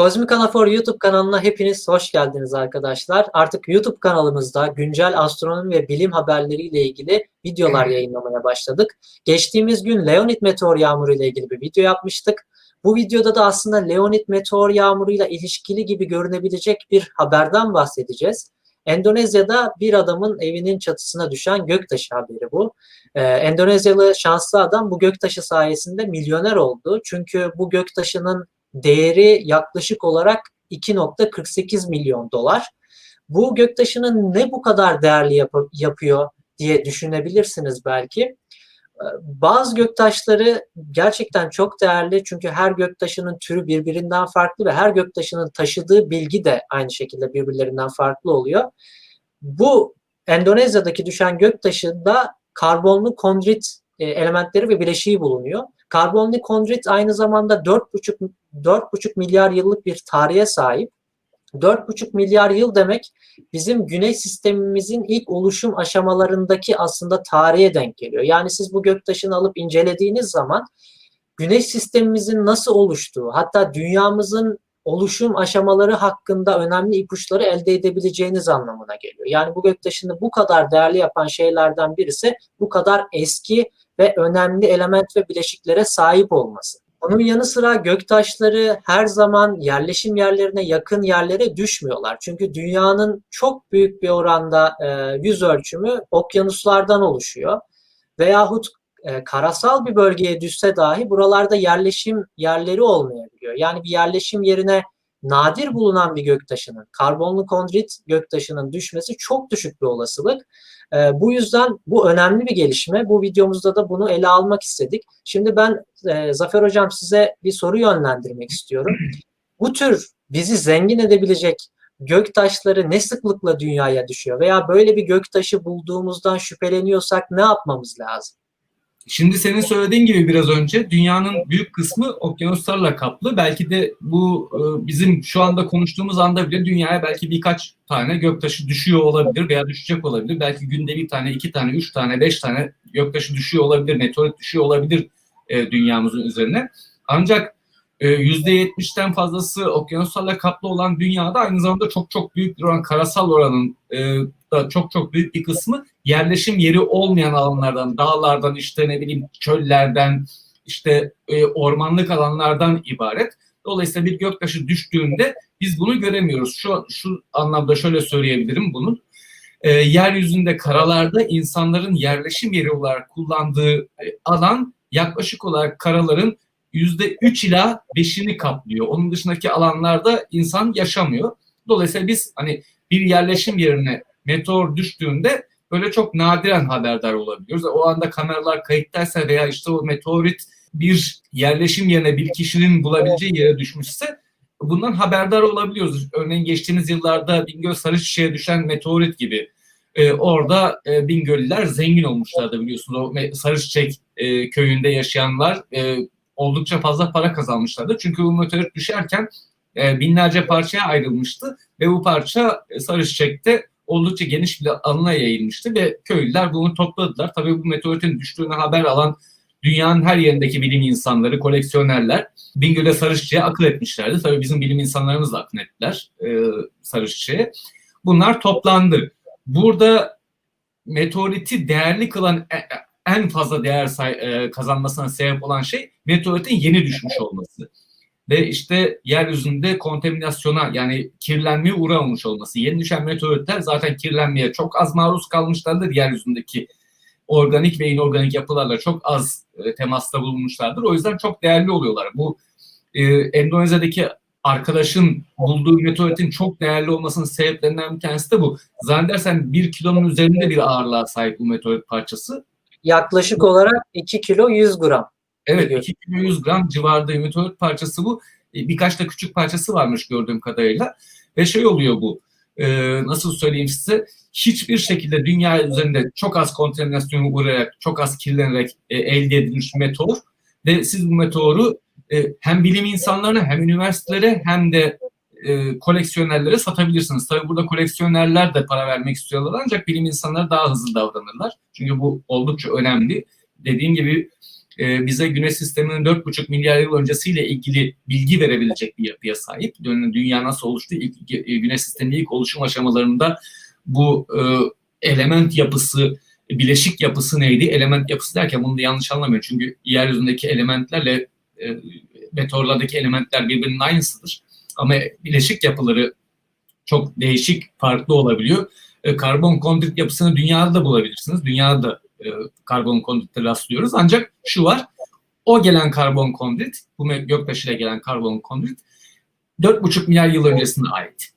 Kozmik Anafor YouTube kanalına hepiniz hoş geldiniz arkadaşlar. Artık YouTube kanalımızda güncel astronomi ve bilim haberleriyle ilgili videolar yayınlamaya başladık. Geçtiğimiz gün Leonid meteor yağmuru ile ilgili bir video yapmıştık. Bu videoda da aslında Leonid meteor yağmuruyla ilişkili gibi görünebilecek bir haberden bahsedeceğiz. Endonezya'da bir adamın evinin çatısına düşen göktaşı haberi bu. Ee, Endonezyalı şanslı adam bu göktaşı sayesinde milyoner oldu. Çünkü bu göktaşının değeri yaklaşık olarak 2.48 milyon dolar. Bu göktaşının ne bu kadar değerli yap- yapıyor diye düşünebilirsiniz belki. Ee, Bazı göktaşları gerçekten çok değerli çünkü her göktaşının türü birbirinden farklı ve her göktaşının taşıdığı bilgi de aynı şekilde birbirlerinden farklı oluyor. Bu Endonezya'daki düşen göktaşında karbonlu kondrit e, elementleri ve bileşiği bulunuyor. Karbonlu kondrit aynı zamanda 4,5 4,5 milyar yıllık bir tarihe sahip. 4,5 milyar yıl demek bizim güneş sistemimizin ilk oluşum aşamalarındaki aslında tarihe denk geliyor. Yani siz bu göktaşını alıp incelediğiniz zaman güneş sistemimizin nasıl oluştuğu, hatta dünyamızın oluşum aşamaları hakkında önemli ipuçları elde edebileceğiniz anlamına geliyor. Yani bu göktaşını bu kadar değerli yapan şeylerden birisi bu kadar eski ve önemli element ve bileşiklere sahip olması. Onun yanı sıra göktaşları her zaman yerleşim yerlerine yakın yerlere düşmüyorlar. Çünkü dünyanın çok büyük bir oranda e, yüz ölçümü okyanuslardan oluşuyor. Veyahut e, karasal bir bölgeye düşse dahi buralarda yerleşim yerleri olmayabiliyor. Yani bir yerleşim yerine nadir bulunan bir göktaşının, karbonlu kondrit göktaşının düşmesi çok düşük bir olasılık. E, bu yüzden bu önemli bir gelişme. Bu videomuzda da bunu ele almak istedik. Şimdi ben e, Zafer Hocam size bir soru yönlendirmek istiyorum. Bu tür bizi zengin edebilecek göktaşları ne sıklıkla dünyaya düşüyor veya böyle bir göktaşı bulduğumuzdan şüpheleniyorsak ne yapmamız lazım? Şimdi senin söylediğin gibi biraz önce dünyanın büyük kısmı okyanuslarla kaplı. Belki de bu e, bizim şu anda konuştuğumuz anda bile dünyaya belki birkaç tane göktaşı düşüyor olabilir veya düşecek olabilir. Belki günde bir tane, iki tane, üç tane, beş tane göktaşı düşüyor olabilir, meteorit düşüyor olabilir e, dünyamızın üzerine. Ancak %70'ten fazlası okyanuslarla kaplı olan dünyada aynı zamanda çok çok büyük bir oran karasal oranın e, da çok çok büyük bir kısmı yerleşim yeri olmayan alanlardan, dağlardan, işte ne bileyim çöllerden, işte e, ormanlık alanlardan ibaret. Dolayısıyla bir göktaşı düştüğünde biz bunu göremiyoruz. Şu şu anlamda şöyle söyleyebilirim bunu. E, yeryüzünde karalarda insanların yerleşim yeri olarak kullandığı e, alan yaklaşık olarak karaların yüzde üç ila beşini kaplıyor. Onun dışındaki alanlarda insan yaşamıyor. Dolayısıyla biz hani bir yerleşim yerine meteor düştüğünde böyle çok nadiren haberdar olabiliyoruz. O anda kameralar kayıttaysa veya işte o meteorit bir yerleşim yerine bir kişinin bulabileceği yere düşmüşse bundan haberdar olabiliyoruz. Örneğin geçtiğimiz yıllarda Bingöl Sarıçık'a düşen meteorit gibi. Ee, orada e, Bingöllüler zengin olmuşlardı biliyorsunuz. O Sarıçık e, köyünde yaşayanlar e, oldukça fazla para kazanmışlardı. Çünkü bu meteorit düşerken e, binlerce parçaya ayrılmıştı ve bu parça e, Sarıçık'te oldukça geniş bir alana yayılmıştı ve köylüler bunu topladılar. Tabii bu meteoritin düştüğünü haber alan dünyanın her yerindeki bilim insanları, koleksiyonerler Bingöl'e Sarıçık'a akıl etmişlerdi. Tabii bizim bilim insanlarımız da akıl ettiler e, Sarıçık'a. Bunlar toplandı. Burada meteoriti değerli kılan e- en fazla değer say- e, kazanmasına sebep olan şey meteoritin yeni düşmüş olması ve işte yeryüzünde kontaminasyona yani kirlenmeye uğramamış olması. Yeni düşen meteoritler zaten kirlenmeye çok az maruz kalmışlardır. Yeryüzündeki organik ve inorganik yapılarla çok az e, temasta bulunmuşlardır. O yüzden çok değerli oluyorlar. Bu e, Endonezya'daki arkadaşın bulduğu meteoritin çok değerli olmasının sebeplerinden bir tanesi de bu. Zannedersen bir kilonun üzerinde bir ağırlığa sahip bu meteorit parçası. Yaklaşık olarak 2 kilo 100 gram. Evet Biliyorum. 2 kilo 100 gram civarında meteorit parçası bu. E, Birkaç da küçük parçası varmış gördüğüm kadarıyla. Ve şey oluyor bu. e, nasıl söyleyeyim size? Hiçbir şekilde dünya üzerinde çok az kontaminasyona uğrayarak, çok az kirlenerek e, elde edilmiş meteor. Ve siz bu meteoru e, hem bilim insanlarına hem üniversitelere hem de e, koleksiyonerlere satabilirsiniz. Tabii burada koleksiyonerler de para vermek istiyorlar ancak bilim insanları daha hızlı davranırlar. Çünkü bu oldukça önemli. Dediğim gibi e, bize Güneş sisteminin 4,5 milyar yıl öncesiyle ilgili bilgi verebilecek bir yapıya sahip. Dün- Dünya nasıl oluştu? İlk, e, Güneş sisteminin ilk oluşum aşamalarında bu e, element yapısı, bileşik yapısı neydi? Element yapısı derken bunu da yanlış anlamayın. Çünkü yeryüzündeki elementlerle e, meteorlardaki elementler birbirinin aynısıdır. Ama bileşik yapıları çok değişik, farklı olabiliyor. E, karbon kondrit yapısını dünyada da bulabilirsiniz. Dünyada da e, karbon kondritte rastlıyoruz. Ancak şu var, o gelen karbon kondrit, bu göktaşıyla gelen karbon kondrit 4,5 milyar yıl öncesine ait.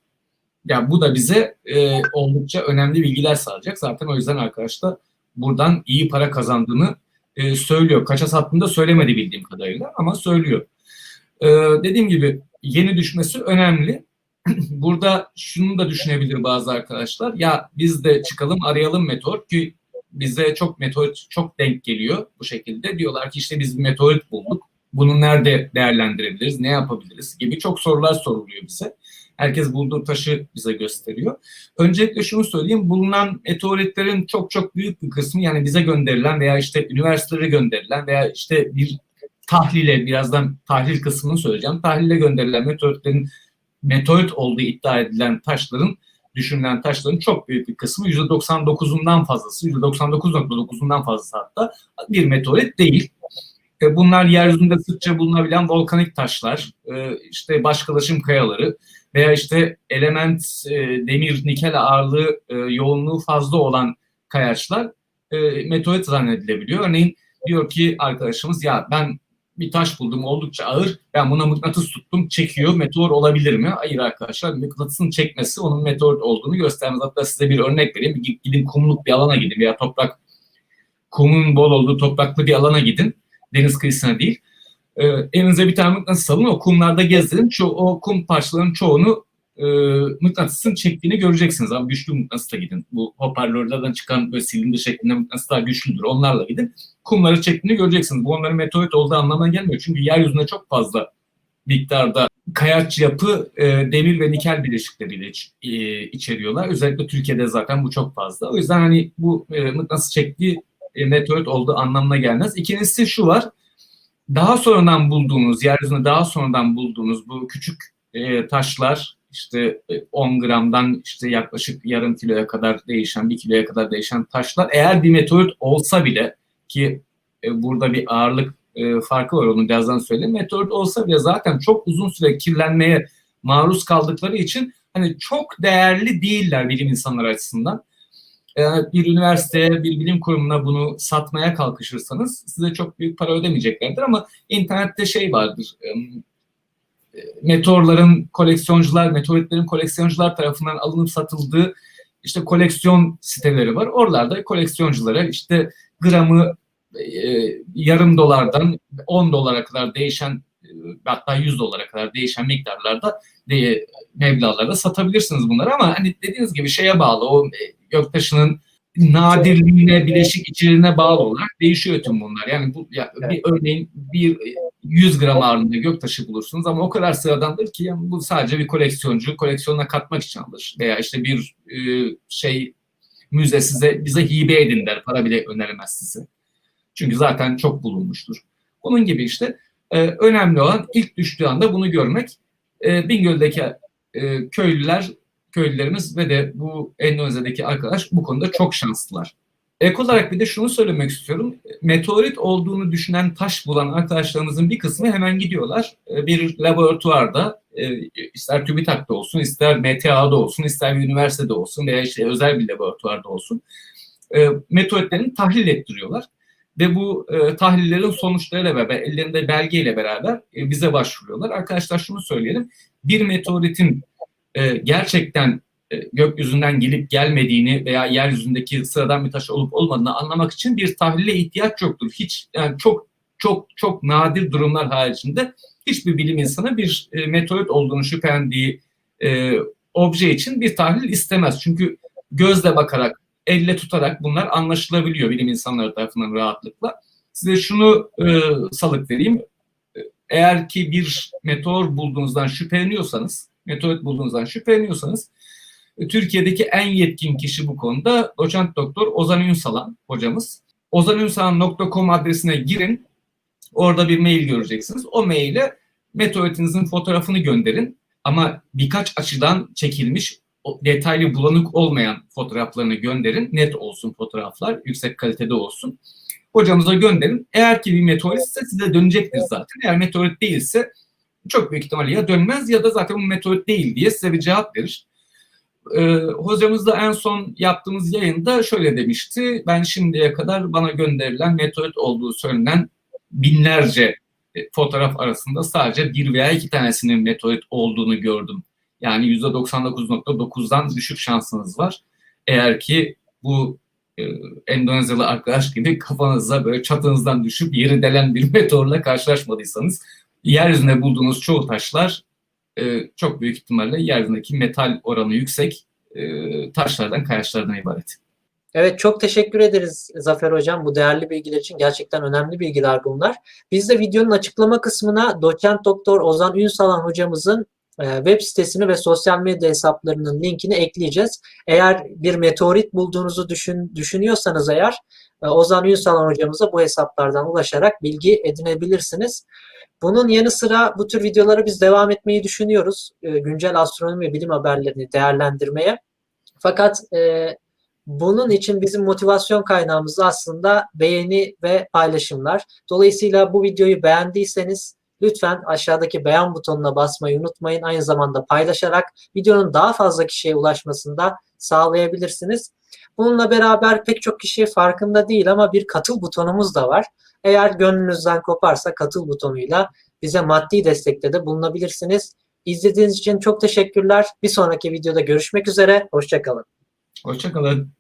Yani bu da bize e, oldukça önemli bilgiler sağlayacak. Zaten o yüzden arkadaşlar buradan iyi para kazandığını e, söylüyor. Kaça sattığını da söylemedi bildiğim kadarıyla ama söylüyor. E, dediğim gibi yeni düşmesi önemli. Burada şunu da düşünebilir bazı arkadaşlar. Ya biz de çıkalım arayalım meteor ki bize çok meteorit çok denk geliyor bu şekilde. Diyorlar ki işte biz bir meteorit bulduk. Bunu nerede değerlendirebiliriz, ne yapabiliriz gibi çok sorular soruluyor bize. Herkes bulduğu taşı bize gösteriyor. Öncelikle şunu söyleyeyim. Bulunan meteoritlerin çok çok büyük bir kısmı yani bize gönderilen veya işte üniversitelere gönderilen veya işte bir tahlile birazdan tahlil kısmını söyleyeceğim. Tahlile gönderilen meteoritlerin meteorit olduğu iddia edilen taşların düşünülen taşların çok büyük bir kısmı %99'undan fazlası, %99.9'undan fazlası hatta bir meteorit değil. E, Bunlar yeryüzünde sıkça bulunabilen volkanik taşlar, e, işte başkalaşım kayaları veya işte element e, demir, nikel ağırlığı, yoğunluğu fazla olan kayaçlar meteorit zannedilebiliyor. Örneğin diyor ki arkadaşımız ya ben bir taş buldum oldukça ağır. Ben buna mıknatıs tuttum çekiyor. Meteor olabilir mi? Hayır arkadaşlar. Mıknatısın çekmesi onun meteor olduğunu göstermez. Hatta size bir örnek vereyim. Gidin kumluk bir alana gidin veya toprak kumun bol olduğu topraklı bir alana gidin. Deniz kıyısına değil. Ee, elinize bir tane mıknatıs alın. O kumlarda gezdirin. Ço o kum parçalarının çoğunu e, mıknatısın çektiğini göreceksiniz. Ama güçlü mıknatısla gidin. Bu hoparlörlerden çıkan böyle silindir şeklinde mıknatıslar güçlüdür. Onlarla gidin kumları çektiğini göreceksiniz. Bu onların meteorit olduğu anlamına gelmiyor. Çünkü yeryüzünde çok fazla miktarda kayaç yapı e, demir ve nikel bileşikleriyle iç- e, içeriyorlar. Özellikle Türkiye'de zaten bu çok fazla. O yüzden hani bu e, mıknatıs çektiği e, meteorit olduğu anlamına gelmez. İkincisi şu var. Daha sonradan bulduğunuz, yeryüzünde daha sonradan bulduğunuz bu küçük e, taşlar işte e, 10 gramdan işte yaklaşık yarım kiloya kadar değişen, bir kiloya kadar değişen taşlar eğer bir meteorit olsa bile ki e, burada bir ağırlık e, farkı var onu birazdan söyleyeyim. Meteorit olsa bile zaten çok uzun süre kirlenmeye maruz kaldıkları için hani çok değerli değiller bilim insanları açısından. E, bir üniversiteye, bir bilim kurumuna bunu satmaya kalkışırsanız size çok büyük para ödemeyeceklerdir ama internette şey vardır. Meteorların koleksiyoncular, meteoritlerin koleksiyoncular tarafından alınıp satıldığı işte koleksiyon siteleri var. Oralarda koleksiyonculara işte gramı e, yarım dolardan 10 dolara kadar değişen e, hatta 100 dolara kadar değişen miktarlarda de, meblağlarda satabilirsiniz bunları ama hani dediğiniz gibi şeye bağlı o e, göktaşının nadirliğine, bileşik içeriğine bağlı olarak değişiyor tüm bunlar. Yani bu ya, bir örneğin bir e, 100 gram ağırlığında göktaşı bulursunuz ama o kadar sıradandır ki yani bu sadece bir koleksiyoncu koleksiyonuna katmak için alır. Veya işte bir e, şey müze size bize hibe edin der. Para bile önermez size. Çünkü zaten çok bulunmuştur. Onun gibi işte e, önemli olan ilk düştüğü anda bunu görmek. E, Bingöl'deki e, köylüler, köylülerimiz ve de bu Endonezya'daki arkadaş bu konuda çok şanslılar. Ek olarak bir de şunu söylemek istiyorum. Meteorit olduğunu düşünen taş bulan arkadaşlarımızın bir kısmı hemen gidiyorlar. E, Bir laboratuvarda e, ister TÜBİTAK'ta olsun, ister MTA'da olsun, ister bir üniversitede olsun veya işte özel bir laboratuvarda olsun e, meteoritlerini tahlil ettiriyorlar. Ve bu e, tahlillerin sonuçlarıyla beraber, ellerinde belgeyle beraber bize başvuruyorlar. Arkadaşlar şunu söyleyelim. Bir meteoritin e, gerçekten e, gökyüzünden gelip gelmediğini veya yeryüzündeki sıradan bir taş olup olmadığını anlamak için bir tahlile ihtiyaç yoktur. Hiç yani çok çok çok nadir durumlar haricinde hiçbir bilim insanı bir e, meteorit olduğunu şüphelendiği e, obje için bir tahlil istemez. Çünkü gözle bakarak, elle tutarak bunlar anlaşılabiliyor bilim insanları tarafından rahatlıkla. Size şunu e, salık vereyim. E, Eğer ki bir meteor bulduğunuzdan şüpheleniyorsanız, meteorit bulduğunuzdan şüpheleniyorsanız e, Türkiye'deki en yetkin kişi bu konuda doçent doktor Ozan Ünsalan hocamız. ozanünsalan.com adresine girin. Orada bir mail göreceksiniz. O maile meteoritinizin fotoğrafını gönderin. Ama birkaç açıdan çekilmiş detaylı bulanık olmayan fotoğraflarını gönderin. Net olsun fotoğraflar, yüksek kalitede olsun. Hocamıza gönderin. Eğer ki bir meteoritse size dönecektir zaten. Eğer meteorit değilse çok büyük ihtimalle ya dönmez ya da zaten bu meteorit değil diye size bir cevap verir. Ee, hocamız da en son yaptığımız yayında şöyle demişti. Ben şimdiye kadar bana gönderilen meteorit olduğu söylenen binlerce e, fotoğraf arasında sadece bir veya iki tanesinin meteorit olduğunu gördüm. Yani %99.9'dan düşük şansınız var. Eğer ki bu e, Endonezyalı arkadaş gibi kafanıza böyle çatınızdan düşüp yeri delen bir meteorla karşılaşmadıysanız yeryüzünde bulduğunuz çoğu taşlar e, çok büyük ihtimalle yeryüzündeki metal oranı yüksek e, taşlardan, kayaçlardan ibaret. Evet çok teşekkür ederiz Zafer Hocam bu değerli bilgiler için. Gerçekten önemli bilgiler bunlar. Biz de videonun açıklama kısmına doçent doktor Ozan Ünsalan hocamızın e, web sitesini ve sosyal medya hesaplarının linkini ekleyeceğiz. Eğer bir meteorit bulduğunuzu düşün, düşünüyorsanız eğer e, Ozan Ünsalan hocamıza bu hesaplardan ulaşarak bilgi edinebilirsiniz. Bunun yanı sıra bu tür videolara biz devam etmeyi düşünüyoruz. E, güncel astronomi ve bilim haberlerini değerlendirmeye. Fakat e, bunun için bizim motivasyon kaynağımız aslında beğeni ve paylaşımlar. Dolayısıyla bu videoyu beğendiyseniz lütfen aşağıdaki beğen butonuna basmayı unutmayın. Aynı zamanda paylaşarak videonun daha fazla kişiye ulaşmasını da sağlayabilirsiniz. Bununla beraber pek çok kişi farkında değil ama bir katıl butonumuz da var. Eğer gönlünüzden koparsa katıl butonuyla bize maddi destekte de bulunabilirsiniz. İzlediğiniz için çok teşekkürler. Bir sonraki videoda görüşmek üzere. Hoşçakalın. Hoşçakalın.